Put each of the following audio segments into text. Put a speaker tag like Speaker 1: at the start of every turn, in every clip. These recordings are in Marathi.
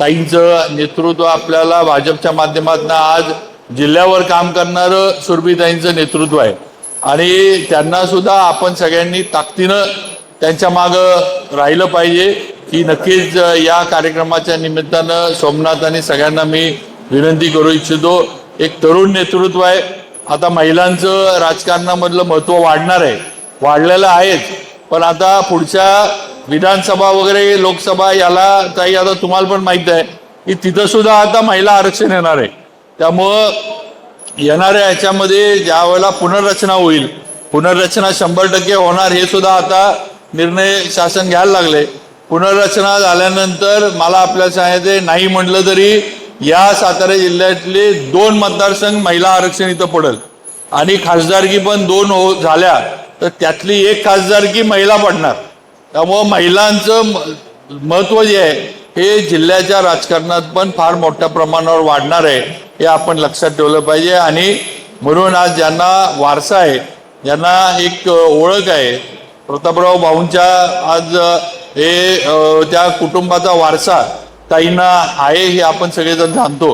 Speaker 1: ताईंचं नेतृत्व आपल्याला भाजपच्या माध्यमातून आज जिल्ह्यावर काम करणारं सुरभीताईंचं नेतृत्व आहे. आणि त्यांना सुद्धा आपण सगळ्यांनी ताकदीनं त्यांच्या मागं राहिलं पाहिजे की नक्कीच या कार्यक्रमाच्या निमित्तानं सोमनाथ आणि सगळ्यांना मी विनंती करू इच्छितो. एक तरुण नेतृत्व आहे. आता महिलांचं राजकारणामधलं महत्त्व वाढणार आहे. वाढलेलं आहेच. पण आता पुढच्या विधानसभा वगैरे लोकसभा याला काही आता तुम्हाला पण माहीत आहे की तिथं सुद्धा आता महिला आरक्षण येणार आहे. त्यामुळं येणाऱ्या याच्यामध्ये ज्या वेळेला पुनर्रचना होईल पुनर्रचना शंभर टक्के होणार हे सुद्धा आता निर्णय शासन घ्यायला लागले. पुनर्रचना झाल्यानंतर मला आपल्याला सांगायचं नाही म्हटलं तरी या सातारा जिल्ह्यातले दोन मतदारसंघ महिला आरक्षण इथं पडेल. आणि खासदारकी पण दोन हो झाल्या तर त्यातली एक खासदारकी महिला पडणार. त्यामुळं महिलांचं म- महत्त्व जे आहे हे जिल्ह्याच्या राजकारणात पण फार मोठ्या प्रमाणावर वाढणार आहे हे आपण लक्षात ठेवलं पाहिजे. आणि म्हणून आज ज्यांना वारसा आहे ज्यांना एक ओळख आहे प्रतापराव भाऊंच्या आज हे त्या कुटुंबाचा वारसा ताईंना आहे हे आपण सगळेजण जाणतो.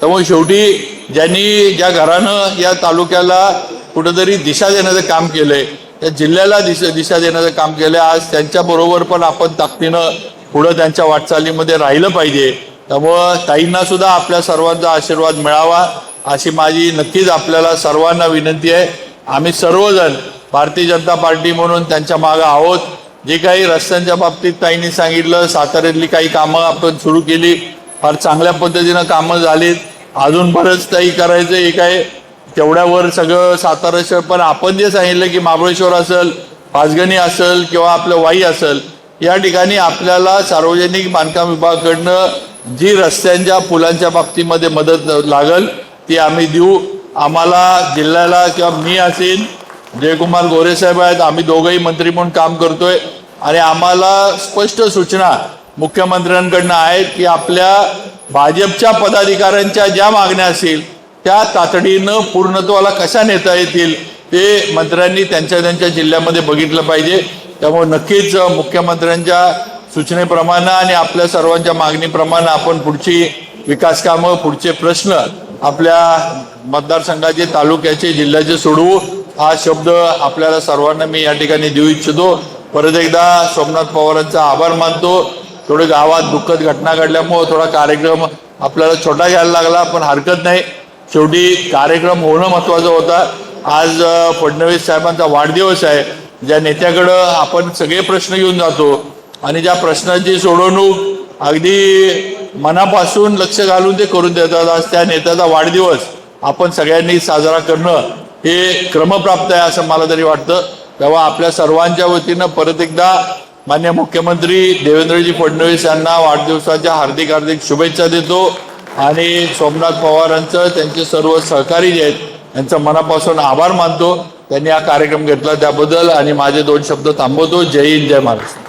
Speaker 1: त्यामुळे शेवटी ज्यांनी ज्या घरानं या तालुक्याला कुठंतरी दिशा देण्याचं काम केलंय त्या जिल्ह्याला दिशा दिशा देण्याचं काम केलं आज त्यांच्याबरोबर पण आपण ताकदीनं पुढं त्यांच्या वाटचालीमध्ये राहिलं पाहिजे. त्यामुळं ताईंना सुद्धा आपल्या सर्वांचा आशीर्वाद मिळावा अशी माझी नक्कीच आपल्याला सर्वांना विनंती आहे. आम्ही सर्वजण भारतीय जनता पार्टी म्हणून त्यांच्या मागं आहोत. जे काही रस्त्यांच्या बाबतीत ताईंनी सांगितलं साताऱ्यातली काही कामं आपण सुरू केली फार चांगल्या पद्धतीनं कामं झालीत. अजून बरंच काही करायचं हे आहे तेवढ्यावर सगळं सातारा शहर. पण आपण जे सांगितलं की महाबळेश्वर असेल पाचगणी असेल किंवा आपलं वाई असेल या ठिकाणी आपल्याला सार्वजनिक बांधकाम विभागाकडनं जी रस्त्यांच्या पुलांच्या बाबतीमध्ये मदत लागल ती आम्ही देऊ. आम्हाला जिल्ह्याला किंवा मी असेल जयकुमार गोरे साहेब आहेत आम्ही दोघंही मंत्री म्हणून काम करतोय. आणि आम्हाला स्पष्ट सूचना मुख्यमंत्र्यांकडनं आहेत की आपल्या भाजपच्या पदाधिकाऱ्यांच्या ज्या मागण्या असतील त्या तातडीनं पूर्णत्वाला कशा नेता येतील ते मंत्र्यांनी त्यांच्या त्यांच्या जिल्ह्यामध्ये बघितलं पाहिजे. त्यामुळे नक्कीच मुख्यमंत्र्यांच्या सूचनेप्रमाणे आणि आपल्या सर्वांच्या मागणीप्रमाणे आपण पुढची विकास कामं पुढचे प्रश्न आपल्या मतदारसंघाचे तालुक्याचे जिल्ह्याचे सोडवू. हा शब्द आपल्याला सर्वांना मी या ठिकाणी देऊ इच्छितो. परत एकदा सोमनाथ पवारांचा आभार मानतो. थोडे गावात दुःखद घटना घडल्यामुळं थोडा कार्यक्रम आपल्याला छोटा घ्यायला लागला पण हरकत नाही. शेवटी कार्यक्रम होणं महत्त्वाचा होता. आज फडणवीस साहेबांचा वाढदिवस आहे. ज्या नेत्याकडं आपण सगळे प्रश्न घेऊन जातो आणि ज्या प्रश्नाची सोडवणूक अगदी मनापासून लक्ष घालून ते करून देतात. आज त्या नेत्याचा वाढदिवस आपण सगळ्यांनी साजरा करणं हे क्रमप्राप्त आहे असं मला तरी वाटतं. तेव्हा आपल्या सर्वांच्या वतीनं परत एकदा मान्य मुख्यमंत्री देवेंद्रजी फडणवीस यांना वाढदिवसाच्या हार्दिक हार्दिक शुभेच्छा देतो. आणि सोमनाथ पवारांचं त्यांचे सर्व सहकारी जे आहेत यांचं मनापासून आभार मानतो. त्यांनी हा कार्यक्रम घेतला त्याबद्दल आणि माझे दोन शब्द थांबवतो. जय हिंद जय महाराष्ट्र.